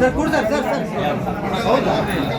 Sir ಕೊಡ್ತಾರೆ sir sir ಹೌದು ಆರಿಸಿದ್ರು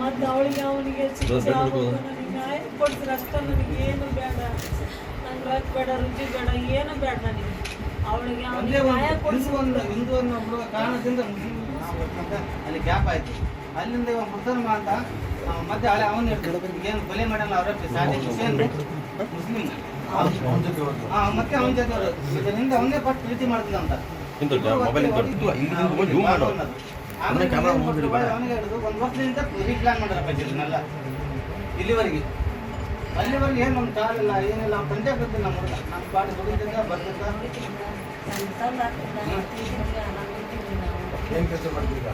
ಮತ್ತೆ ಅವಳಿಗೆ ಅವನಿಗೆ ನನಗೆ ನ್ಯಾಯ ಕೊಡ್ಸಿ ರಕ್ತ ನನಗೆ ಏನು ಬೇಡ. ನಂಗೆ ರೊಕ್ಕ ಬೇಡ ರುಚಿ ಬೇಡ ಏನು ಬೇಡ ನನಗೆ. ಅವಳಿಗೆ ಅವನಿಗೆ ನ್ಯಾಯ ಕೊಡಿಸಿ ಒಂದು ಹಿಂದೂ ಅನ್ನೋ ಹುಡುಗ ಕಾರಣದಿಂದ ಅಲ್ಲಿ ಗ್ಯಾಪ್ ಆಯ್ತು. ಅಲ್ಲಿಂದ ಮುಸಲ್ಮ ಅಂತ ಮತ್ತೆ ಹಳೆ ಅವನು ಏನು ಕೊಲೆ ಮಾಡಲ್ಲ ಅವರ ಹುಸೇನ್ ಮುಸ್ಲಿಂ ಆ, ಮತ್ತೆ ಅವನ ಜೊತೆ ಅವ್ರು ಇದರಿಂದ ಅವನೇ ಪಟ್ಟು ಪ್ರೀತಿ ಮಾಡ್ತಿದ್ದ ಅಂತ. ಇಂಥ ಮೊಬೈಲ್ ಇಂಥ ಇಲ್ಲಿ ಜೂಮ್ ಮಾಡೋ ಒಂದು ವರ್ಷದಿಂದ ರೀಪ್ಲಾನ್ ಮಾಡ್ಯಾರಪ್ಪ ಇದನ್ನೆಲ್ಲ ಇಲ್ಲಿವರೆಗೆ. ಅಲ್ಲಿವರೆಗೆ ಏನು ನಮ್ಮ ಕಾಲಿಲ್ಲ ಏನಿಲ್ಲ ಅವ್ನು ತಂದೆ ಗೊತ್ತಿಲ್ಲ ನಮ್ಮ ಹುಡುಗ. ನಮ್ಮ ಪಾಡಿ ದುಡಿತಿದ್ದ ಬರ್ತಿದ್ದ ಏನು ಕೆಲಸ ಮಾಡ್ತೀಗ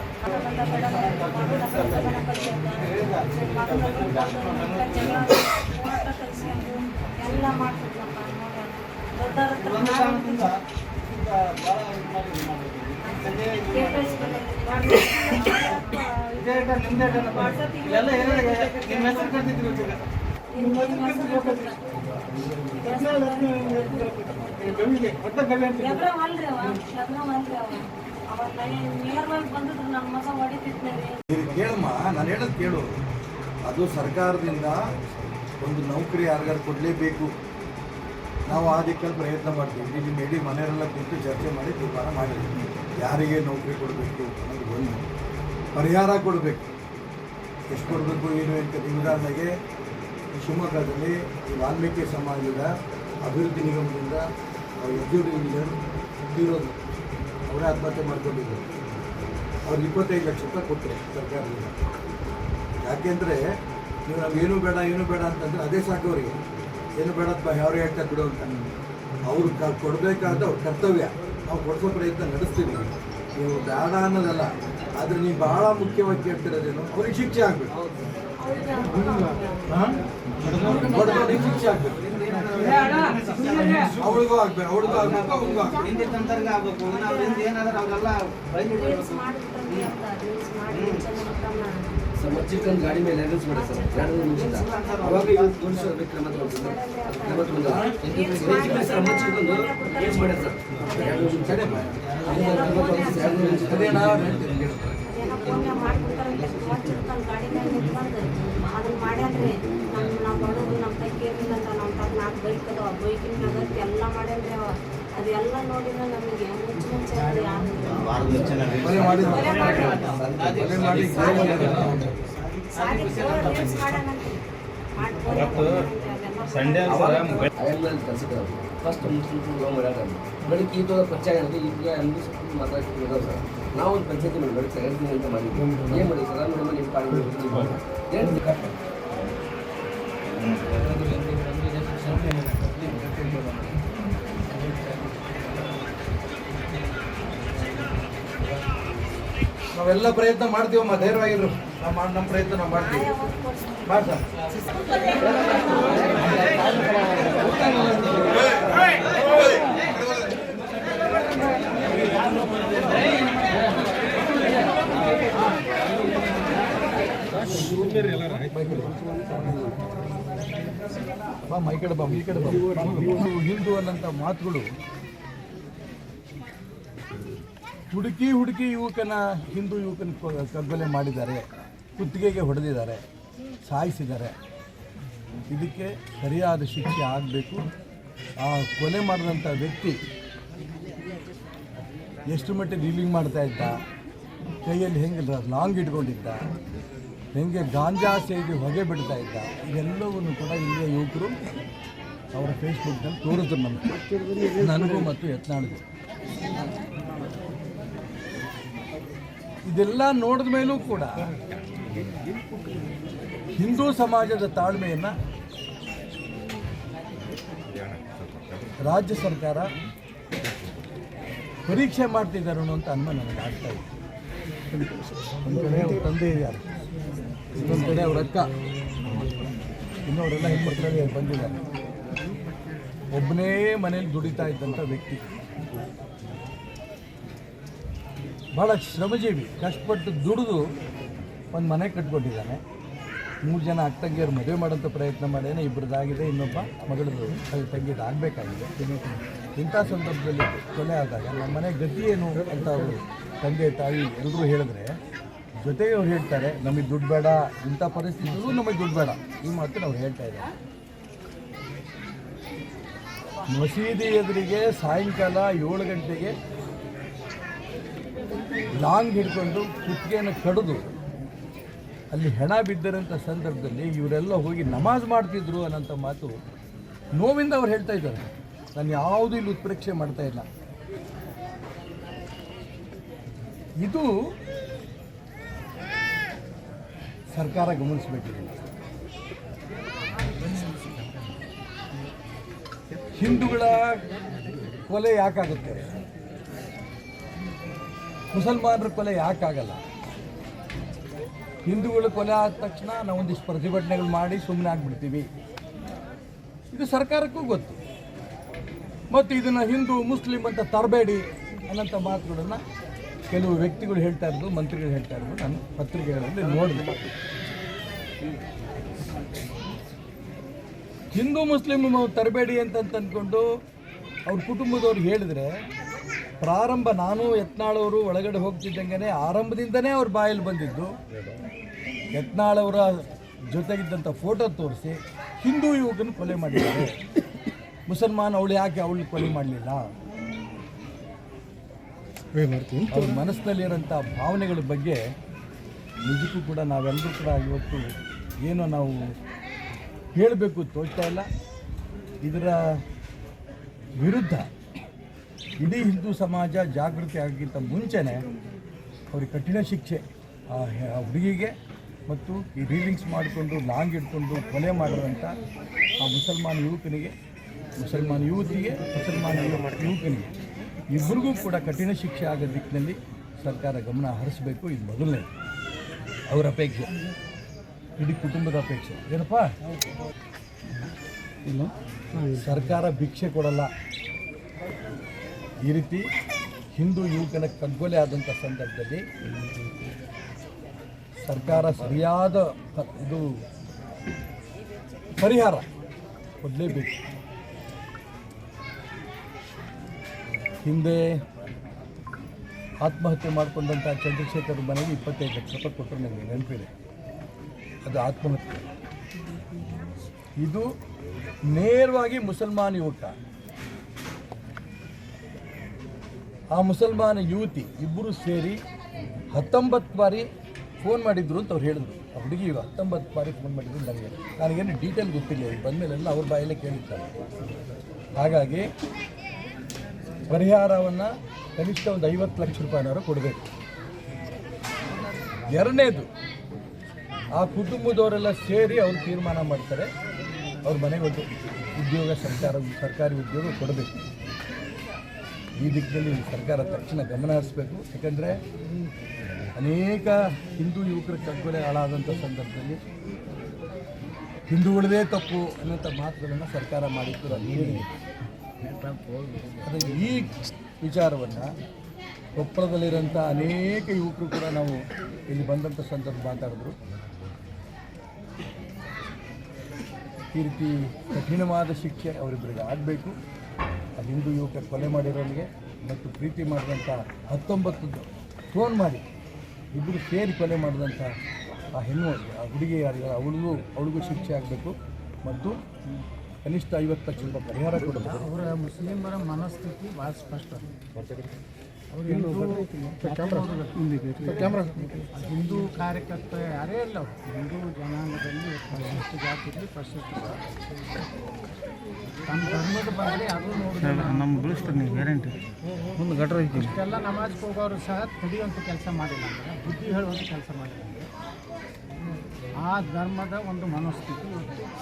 ಎಲ್ಲ ಮಾಡ್ತಿದ್ನಪ್ಪ ದೊಡ್ಡವ್ರ ಹತ್ರ ಒಂದು ಕಾರಣದಿಂದ ಈಗ ಭಾಳ ಇದು ಮಾಡಿ ಇದು ಮಾಡ್ಬೇಕು. ಅಂತ ಕೇಳಮ್ಮ ನಾನು ಹೇಳೋದು ಕೇಳು. ಅದು ಸರ್ಕಾರದಿಂದ ಒಂದು ನೌಕರಿ ಯಾರಿಗಾರು ಕೊಡಲೇಬೇಕು. ನಾವು ಆ ದಿಕ್ಕಲ್ಲಿ ಪ್ರಯತ್ನ ಮಾಡ್ತೀವಿ. ಇಲ್ಲಿ ನಿಮ್ಮ ಇಡೀ ಮನೆಯವರೆಲ್ಲ ಕೂತು ಚರ್ಚೆ ಮಾಡಿ ತೀರ್ಮಾನ ಮಾಡಿದ್ವಿ ಯಾರಿಗೆ ನೌಕರಿ ಕೊಡಬೇಕು ಅನ್ನೋದು ಒಂದು. ಪರಿಹಾರ ಕೊಡಬೇಕು. ಎಷ್ಟು ಕೊಡಬೇಕು, ಏನು ಅಂತ ಉದಾಹರಣೆಗೆ ಶಿವಮೊಗ್ಗದಲ್ಲಿ ಈ ವಾಲ್ಮೀಕಿ ಸಮಾಜದ ಅಭಿವೃದ್ಧಿ ನಿಗಮದಿಂದ ಎಕ್ಸಿಕ್ಯೂಟಿವ್ ಇಂಜಿನಿಯರ್ ತೀರೋದು ಅವರೇ ಆತ್ಮಹತ್ಯೆ ಮಾಡ್ಕೊಂಡಿದ್ದರು ಅವ್ರಿಗೆ ಇಪ್ಪತ್ತೈದು ಲಕ್ಷ ರೂಪಾಯಿ ಕೊಟ್ಟರು ಸರ್ಕಾರದಿಂದ. ಯಾಕೆಂದರೆ ನೀವು ನಮ್ಗೆ ಏನು ಬೇಡ ಏನು ಬೇಡ ಅಂತಂದರೆ ಅದೇ ಸಾಕು ಅವರಿಗೆ. ಏನು ಬೇಡಪ್ಪ ಯಾರು ಹೇಳ್ತಾ ಬಿಡು ಅಂತ. ಅವ್ರು ಕ, ಕೊಡಬೇಕಾದ ಅವ್ರ ಕರ್ತವ್ಯ. ನಾವು ಕೊಡಿಸೋ ಪ್ರಯತ್ನ ನಡೆಸ್ತೀವಿ. ನೀವು ಬೇಡ ಅನ್ನೋದಲ್ಲ. ಆದರೆ ನೀವು ಬಹಳ ಮುಖ್ಯವಾಗಿ ಕೇಳ್ತಿರೋದೇನು ಅವ್ರಿಗೆ ಶಿಕ್ಷೆ ಆಗಬೇಕು. ಶಿಕ್ಷೆ ಆಗಬೇಕು. ಅವಳಿಗೂ ಆಗ್ಬೇಕು ಅವಳಿಗೂ ಆಗ್ಬೇಕು ಅವ್ರಿಗೂ ಆಗ್ಬೇಕು. ಸರ್ ಮಚ್ಚಿಕನ್ ಗಾಡಿ ಮೇಲೆ ರೆಫರೆನ್ಸ್ ಮಾಡಿ ಸರ್ ಎರಡು ನಿಮಿಷದ ಅವಾಗ ಇವತ್ತು ತೋರಿಸೋದು ಕ್ರಮ ತಗೊಂಡು ಕ್ರಮ ತಗೊಂಡು ಸರ್ ಮಚ್ಚಿಕೊಂಡು ಯೂಸ್ ಮಾಡ್ಯಾರ ಸರ್. ಎರಡು ನಿಮಿಷ ಎರಡು ಅದೇ ನಾವು ಅದನ್ನ ಮಾಡ್ಯಾನ್ರಿ ನಮ್ಮ ನಾವು ಬರೋದು ನಮ್ಮ ಕೈಗೆ ಏನಿಲ್ಲ ಅಂತ ನಮ್ಮ ತಕ್ಕ ನಾಲ್ಕು ಬೈಕ್ ಅದಾವ ಬೈಕಿನ ಎಲ್ಲ ಮಾಡ್ಯಾನ್ರಿ ಅವ ಅದೆಲ್ಲ ನೋಡಿದ್ರೆ ನಮಗೆ ಮುಂಚೆ ಮುಂಚೆ ಸಂಡೇ ಫಸ್ಟ್ ಮುಸ್ಲಿಮ್ ಲೋ ಮಾಡ್ಯಾರ ಬೆಳಗ್ಗೆ ಈ ಥರ ಪರಿಚಯ ಆಗಿದೆ ಈಗ ಅಂದು ಮಾತಾಡ್ತಿದ್ದೀವಿ ಸರ್. ನಾವು ಒಂದು ಪಂಚಾಯತಿ ಮಾಡಿ ಬೆಳಗ್ಗೆ ಅಂತ ಮಾಡಿದ್ವಿ ಏನು ಮಾಡಿ ಸರ್ ನಮ್ಮ ನಿಮ್ಮ ಪಾಡಿ ನಾವೆಲ್ಲ ಪ್ರಯತ್ನ ಮಾಡ್ತೀವಮ್ಮ, ಧೈರ್ಯವಾಗಿರು. ನಾವು ಮಾಡಿ ನಮ್ಮ ಪ್ರಯತ್ನ ನಾವು ಮಾಡ್ತೀವಿ. ಬಾ, ಮೈ ಕಡೆ ಬಾ ಈ ಕಡೆ ಬಾ. ನೀವು ಹಿಂದೂ ಅನ್ನಂಥ ಮಾತುಗಳು ಹುಡುಕಿ ಹುಡುಕಿ ಯುವಕನ, ಹಿಂದೂ ಯುವಕನ ಕಗ್ಗೊಲೆ ಮಾಡಿದ್ದಾರೆ, ಕುತ್ತಿಗೆಗೆ ಹೊಡೆದಿದ್ದಾರೆ, ಸಾಯಿಸಿದ್ದಾರೆ. ಇದಕ್ಕೆ ಸರಿಯಾದ ಶಿಕ್ಷೆ ಆಗಬೇಕು. ಆ ಕೊಲೆ ಮಾಡಿದಂಥ ವ್ಯಕ್ತಿ ಎಷ್ಟು ಮಟ್ಟಿಗೆ ಡೀಲಿಂಗ್ ಮಾಡ್ತಾ ಇದ್ದ, ಕೈಯಲ್ಲಿ ಹೆಂಗೆ ಲಾಂಗ್ ಇಟ್ಕೊಂಡಿದ್ದ, ಹೆಂಗೆ ಗಾಂಜಾ ಸೇದಿ ಹೊಗೆ ಬಿಡ್ತಾ ಇದ್ದ, ಇದೆಲ್ಲವನ್ನು ಕೂಡ ಇಲ್ಲಿಯ ಯುವಕರು ಅವರ ಫೇಸ್ಬುಕ್ನಲ್ಲಿ ತೋರಿದ್ರು ನಮಗೆ. ನನಗೂ ಮತ್ತು ಯತ್ನಾಳಿಗೂ. ಇದೆಲ್ಲ ನೋಡಿದ ಮೇಲೂ ಕೂಡ ಹಿಂದೂ ಸಮಾಜದ ತಾಳ್ಮೆಯನ್ನು ರಾಜ್ಯ ಸರ್ಕಾರ ಪರೀಕ್ಷೆ ಮಾಡ್ತಿದ್ದಾರೆ ಅಂತ ಅನುಮಾನ ನನಗೆ ಆಗ್ತಾ ಇದೆ. ಒಂದು ಕಡೆ ಅವ್ರ ತಂದೆ ಇದ್ದಾರೆ. ಇನ್ನೊಂದು ಕಡೆ ಅವ್ರ ಅಕ್ಕ. ಇನ್ನವರೆಲ್ಲ ಹೆಣ್ಮಕ್ಳಲ್ಲಿ ಬಂದಿದ್ದಾರೆ. ಒಬ್ಬನೇ ಮನೇಲಿ ದುಡಿತಾ ಇದ್ದಂಥ ವ್ಯಕ್ತಿ. ಭಾಳ ಶ್ರಮಜೀವಿ, ಕಷ್ಟಪಟ್ಟು ದುಡಿದು ಒಂದು ಮನೆ ಕಟ್ಕೊಂಡಿದ್ದಾನೆ. ಮೂರು ಜನ ಅಕ್ಕ ತಂಗಿಯವ್ರು ಮದುವೆ ಮಾಡೋಂಥ ಪ್ರಯತ್ನ ಮಾಡೇನೆ ಇಬ್ಬರದಾಗಿದೆ ಇನ್ನೊಬ್ಬ ಮಗಳದು ತಂಗಿದು ಆಗಬೇಕಾಗಿದೆ. ಇಂಥ ಸಂದರ್ಭದಲ್ಲಿ ಕೊಲೆ ಆದಾಗ ನಮ್ಮ ಮನೆ ಗತಿ ಏನು ಅಂತ ಅವರು ತಂದೆ, ತಾಯಿ ಎಲ್ಲರೂ ಹೇಳಿದ್ರೆ, ಜೊತೆಗೆ ಅವ್ರು ಹೇಳ್ತಾರೆ, ನಮಗೆ ದುಡ್ಡು ಬೇಡ, ಇಂಥ ಪರಿಸ್ಥಿತಿಗೂ ನಮಗೆ ದುಡ್ಡು ಬೇಡ. ಈ ಮಾತು ನಾವು ಹೇಳ್ತಾ ಇದ್ದಾರೆ. ಮಸೀದಿ ಎದುರಿಗೆ ಸಾಯಂಕಾಲ ಏಳು ಗಂಟೆಗೆ ಲಾಂಗ್ ಹಿಡ್ಕೊಂಡು ಕುತ್ತಿಗೆಯನ್ನು ಕಡಿದು ಅಲ್ಲಿ ಹೆಣ ಬಿದ್ದಿರೋಂಥ ಸಂದರ್ಭದಲ್ಲಿ ಇವರೆಲ್ಲ ಹೋಗಿ ನಮಾಜ್ ಮಾಡ್ತಿದ್ರು ಅನ್ನೋಂಥ ಮಾತು ನೋವಿಂದ ಅವ್ರು ಹೇಳ್ತಾ ಇದ್ದಾರೆ. ನಾನು ಯಾವುದೂ ಇಲ್ಲಿ ಉತ್ಪ್ರೇಕ್ಷೆ ಮಾಡ್ತಾ ಇಲ್ಲ. ಇದು ಸರ್ಕಾರ ಗಮನಿಸಬೇಕಿದೆ. ಹಿಂದೂಗಳ ಕೊಲೆ ಯಾಕಾಗುತ್ತೆ? ಮುಸಲ್ಮಾನರ ಕೊಲೆ ಯಾಕಾಗಲ್ಲ? ಹಿಂದೂಗಳ ಕೊಲೆ ಆದ ತಕ್ಷಣ ನಾವು ಒಂದಿಷ್ಟು ಪ್ರತಿಭಟನೆಗಳು ಮಾಡಿ ಸುಮ್ಮನೆ ಆಗ್ಬಿಡ್ತೀವಿ. ಇದು ಸರ್ಕಾರಕ್ಕೂ ಗೊತ್ತು. ಮತ್ತು ಇದನ್ನು ಹಿಂದೂ, ಮುಸ್ಲಿಂ ಅಂತ ತರಬೇಡಿ ಅನ್ನೋಂಥ ಮಾತುಗಳನ್ನು ಕೆಲವು ವ್ಯಕ್ತಿಗಳು ಹೇಳ್ತಾ ಇರೋದು, ಮಂತ್ರಿಗಳು ಹೇಳ್ತಾ ಇರೋದು ನಾನು ಪತ್ರಿಕೆಗಳಲ್ಲಿ ನೋಡಿದೆ ಹಿಂದೂ, ಮುಸ್ಲಿಂ ತರಬೇಡಿ ಅಂತ ಅಂದ್ಕೊಂಡು ಅವ್ರ ಕುಟುಂಬದವ್ರು ಹೇಳಿದ್ರೆ ಪ್ರಾರಂಭ ನಾನು ಯತ್ನಾಳವರು ಒಳಗಡೆ ಹೋಗ್ತಿದ್ದಂಗೆ ಆರಂಭದಿಂದನೇ ಅವ್ರ ಬಾಯಲ್ಲಿ ಬಂದಿದ್ದು. ಯತ್ನಾಳವರ ಜೊತೆಗಿದ್ದಂಥ ಫೋಟೋ ತೋರಿಸಿ ಹಿಂದೂ ಯುವಕನ ಕೊಲೆ ಮಾಡಿದ್ದಾರೆ. ಮುಸಲ್ಮಾನ್ ಅವಳು ಯಾಕೆ ಅವಳು ಕೊಲೆ ಮಾಡಲಿಲ್ಲ? ಅವ್ರ ಮನಸ್ಸಿನಲ್ಲಿರೋಂಥ ಭಾವನೆಗಳ ಬಗ್ಗೆ ನಿಜಕ್ಕೂ ಕೂಡ ನಾವೆಲ್ಲರೂ ಕೂಡ ಇವತ್ತು ಏನೋ ನಾವು ಹೇಳಬೇಕು ತೋಚ್ತಾ ಇಲ್ಲ. ಇದರ ವಿರುದ್ಧ ಇಡೀ ಹಿಂದೂ ಸಮಾಜ ಜಾಗೃತಿ ಆಗೋಕ್ಕಿಂತ ಮುಂಚೆನೇ ಅವ್ರಿಗೆ ಕಠಿಣ ಶಿಕ್ಷೆ ಆ ಹುಡುಗಿಗೆ ಮತ್ತು ಈ ರೀಲಿಂಗ್ಸ್ ಮಾಡಿಕೊಂಡು ಲಾಂಗ್ ಇಟ್ಕೊಂಡು ಕೊಲೆ ಮಾಡಿದಂಥ ಆ ಮುಸಲ್ಮಾನ್ ಯುವಕನಿಗೆ ಮುಸಲ್ಮಾನ್ ಯುವತಿಗೆ ಮುಸಲ್ಮಾನ ಯುವ- ಯುವಕನಿಗೆ ಇಬ್ಬರಿಗೂ ಕೂಡ ಕಠಿಣ ಶಿಕ್ಷೆ ಆಗೋ ದಿಕ್ಕಿನಲ್ಲಿ ಸರ್ಕಾರ ಗಮನ ಹರಿಸಬೇಕು ಇದು ಮೊದಲನೇ ಅವರ ಅಪೇಕ್ಷೆ. ಇಡೀ ಕುಟುಂಬದ ಅಪೇಕ್ಷೆ. ಏನಪ್ಪ? ಇಲ್ಲ. ಸರ್ಕಾರ ಭಿಕ್ಷೆ ಕೊಡಲ್ಲ. ಈ ರೀತಿ ಹಿಂದೂ ಯುವಕನ ಕಗ್ಗೊಲೆ ಆದಂಥ ಸಂದರ್ಭದಲ್ಲಿ ಸರ್ಕಾರ ಸರಿಯಾದ ಇದು ಪರಿಹಾರ ಕೊಡಲೇಬೇಕು. ಹಿಂದೆ ಆತ್ಮಹತ್ಯೆ ಮಾಡಿಕೊಂಡಂಥ ಚಂದ್ರಶೇಖರ್ ಮನೆಗೆ ಇಪ್ಪತ್ತೈದು ಲಕ್ಷ ರೂಪಾಯಿ ಕೊಟ್ಟರು ನನಗೆ ನೆನಪಿದೆ. ಅದು ಆತ್ಮಹತ್ಯೆ. ಇದು ನೇರವಾಗಿ ಮುಸಲ್ಮಾನ್ ಯುವಕ ಆ ಮುಸಲ್ಮಾನ ಯುವತಿ ಇಬ್ಬರು ಸೇರಿ ಹತ್ತೊಂಬತ್ತು ಬಾರಿ ಫೋನ್ ಮಾಡಿದ್ರು ಅಂತ ಅವ್ರು ಹೇಳಿದ್ರು. ಆ ಹುಡುಗಿ ಹತ್ತೊಂಬತ್ತು ಬಾರಿ ಫೋನ್ ಮಾಡಿದ್ರು ನನಗೆ ನನಗೇನು ಡೀಟೇಲ್ ಗೊತ್ತಿಲ್ಲ ಈಗ ಬಂದಮೇಲೆಲ್ಲ ಅವ್ರ ಬಾಯಲ್ಲೇ ಕೇಳಿರ್ತಾರೆ. ಹಾಗಾಗಿ ಪರಿಹಾರವನ್ನು ಕನಿಷ್ಠ ಒಂದು ಐವತ್ತು ಲಕ್ಷ ರೂಪಾಯಿನವರು ಕೊಡಬೇಕು. ಎರಡನೇದು, ಆ ಕುಟುಂಬದವರೆಲ್ಲ ಸೇರಿ ಅವ್ರು ತೀರ್ಮಾನ ಮಾಡ್ತಾರೆ. ಅವ್ರ ಮನೆಗೆ ಒಂದು ಉದ್ಯೋಗ, ಸರ್ಕಾರ, ಸರ್ಕಾರಿ ಉದ್ಯೋಗ ಕೊಡಬೇಕು. ಈ ದಿಕ್ಕಿನಲ್ಲಿ ಸರ್ಕಾರ ತಕ್ಷಣ ಗಮನ ಹರಿಸಬೇಕು. ಯಾಕಂದರೆ ಅನೇಕ ಹಿಂದೂ ಯುವಕರ ಕಗ್ಗೊಲೆ ಹಾಳಾದಂಥ ಸಂದರ್ಭದಲ್ಲಿ ಹಿಂದೂಗಳದೇ ತಪ್ಪು ಅನ್ನೋಂಥ ಮಾತುಗಳನ್ನು ಸರ್ಕಾರ ಮಾಡಿತ್ತು ಅದು ಈ ವಿಚಾರವನ್ನು ಕೊಪ್ಪಳದಲ್ಲಿರೋಂಥ ಅನೇಕ ಯುವಕರು ಕೂಡ ನಾವು ಇಲ್ಲಿ ಬಂದಂಥ ಸಂದರ್ಭ ಮಾತಾಡಿದ್ರು. ಈ ರೀತಿ ಕಠಿಣವಾದ ಶಿಕ್ಷೆ ಅವರಿಬ್ಬರಿಗೆ ಆಗಬೇಕು. ಹಿಂದೂ ಯುವಕ ಕೊಲೆ ಮಾಡಿರೋನಿಗೆ ಮತ್ತು ಪ್ರೀತಿ ಮಾಡಿದಂಥ ಹತ್ತೊಂಬತ್ತು ಫೋನ್ ಮಾಡಿ ಇಬ್ಬರು ಸೇರಿ ಕೊಲೆ ಮಾಡಿದಂಥ ಆ ಹೆಣ್ಣು, ಆ ಹುಡುಗಿ ಅವಳಿಗೂ ಅವಳಿಗೂ ಶಿಕ್ಷೆ ಆಗಬೇಕು ಮತ್ತು ಕನಿಷ್ಠ ಐವತ್ತು ಲಕ್ಷ ಪರಿಹಾರ ಕೊಡಬೇಕು. ಅವರ ಮುಸ್ಲಿಮರ ಮನಸ್ಥಿತಿ ಭಾಳ ಸ್ಪಷ್ಟ. ಹಿಂದೂ ಕಾರ್ಯಕರ್ತ ಯಾರೇ ಇಲ್ಲ ಹಿಂದೂ ಜನಾಂಗದಲ್ಲಿ ಪ್ರಶಸ್ತಿ ಜಾತಿಯಲ್ಲಿ ಪ್ರಶಸ್ತಿ ತಮ್ಮ ಧರ್ಮದ ಬಗ್ಗೆ ಅದು ನೋಡಿ ನಮ್ಮ ನೀವು ಗ್ಯಾರಂಟಿ ಮುಂದೆ ಗಟ್ರ ಇಷ್ಟೆಲ್ಲ ನಮಾಜ್ಗೆ ಹೋಗೋರು ಸಹ ತಡೆಯುವಂಥ ಕೆಲಸ ಮಾಡಿಲ್ಲ ಅಂದರೆ ಬುದ್ಧಿ ಹೇಳುವಂಥ ಕೆಲಸ ಮಾಡಿಲ್ಲ ಅಂದರೆ ಆ ಧರ್ಮದ ಒಂದು ಮನಸ್ಥಿತಿ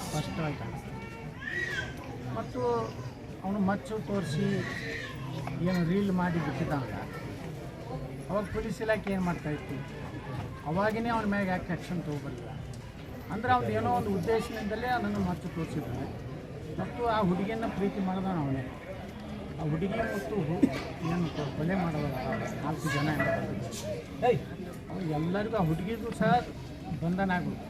ಸ್ಪಷ್ಟವಾಗಿ ಕಾಣಿಸ್ತದೆ ಮತ್ತು ಅವನು ಮಚ್ಚು ತೋರಿಸಿ ಏನು ರೀಲ್ ಮಾಡಿ ಬಿಟ್ಟಿದ್ದಾಗ. ಅವಾಗ ಪೊಲೀಸ್ ಇಲಾಖೆ ಏನು ಮಾಡ್ತಾಯಿತ್ತು ಅವಾಗಿನೇ ಅವನ ಮ್ಯಾಗೆ ಯಾಕೆ ಆ್ಯಕ್ಷನ್ ತೊಗೊಬರಲಿಲ್ಲ ಅಂದರೆ ಅವ್ನು ಏನೋ ಒಂದು ಉದ್ದೇಶದಿಂದಲೇ ಅದನ್ನು ಮತ್ತು ತೋರಿಸಿದ್ದಾನೆ ಮತ್ತು ಆ ಹುಡುಗಿಯನ್ನ ಪ್ರೀತಿ ಮಾಡಿದ ಅವನೇ. ಆ ಹುಡುಗಿ ಮತ್ತು ಏನು ಕೊಲೆ ಮಾಡೋದ ನಾಲ್ಕು ಜನ ಅವ್ರು ಎಲ್ಲರಿಗೂ ಆ ಹುಡುಗಿಗೂ ಸಹ ಬಂಧನ ಆಗೋದು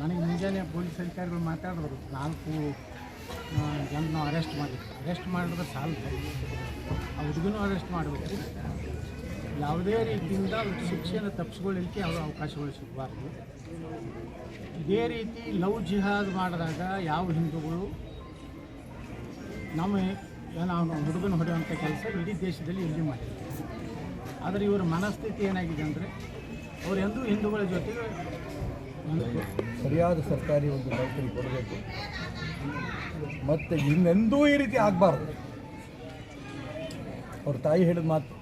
ನನಗೆ ಮುಂಜಾನೆ ಪೊಲೀಸ್ ಅಧಿಕಾರಿಗಳು ಮಾತಾಡಿದ್ರು. ನಾಲ್ಕು ಜನ ಅರೆಸ್ಟ್ ಮಾಡಿದ್ರು. ಅರೆಸ್ಟ್ ಮಾಡಿದ್ರೆ ಸಾಲದು. ಆ ಹುಡುಗನೂ ಅರೆಸ್ಟ್ ಮಾಡಬೇಕು. ಯಾವುದೇ ರೀತಿಯಿಂದ ಶಿಕ್ಷೆಯನ್ನು ತಪ್ಪಿಸ್ಕೊಳ್ಳಿಕ್ಕೆ ಅವರು ಅವಕಾಶಗಳು ಸಿಗಬಾರ್ದು. ಇದೇ ರೀತಿ ಲವ್ ಜಿಹಾದ್ ಮಾಡಿದಾಗ ಯಾವ ಹಿಂದೂಗಳು ನಮ್ಮ ಅವನು ಹುಡುಗನ ಹೊಡೆಯುವಂಥ ಕೆಲಸ ಇಡೀ ದೇಶದಲ್ಲಿ ಇಲ್ಲಿ ಮಾಡಿದ್ದಾರೆ ಆದರೆ ಇವರ ಮನಸ್ಥಿತಿ ಏನಾಗಿದೆ ಅಂದರೆ ಅವರು ಎಂದೂ ಹಿಂದೂಗಳ ಜೊತೆಗೆ ಸರಿಯಾದ ಸರ್ಕಾರಿ ಒಂದು ನೌಕರಿ ಕೊಡಬೇಕು. ಮತ್ತು ಇನ್ನೆಂದೂ ಈ ರೀತಿ ಆಗಬಾರ್ದು. ಅವ್ರ ತಾಯಿ ಹೇಳಿದ ಮಾತು.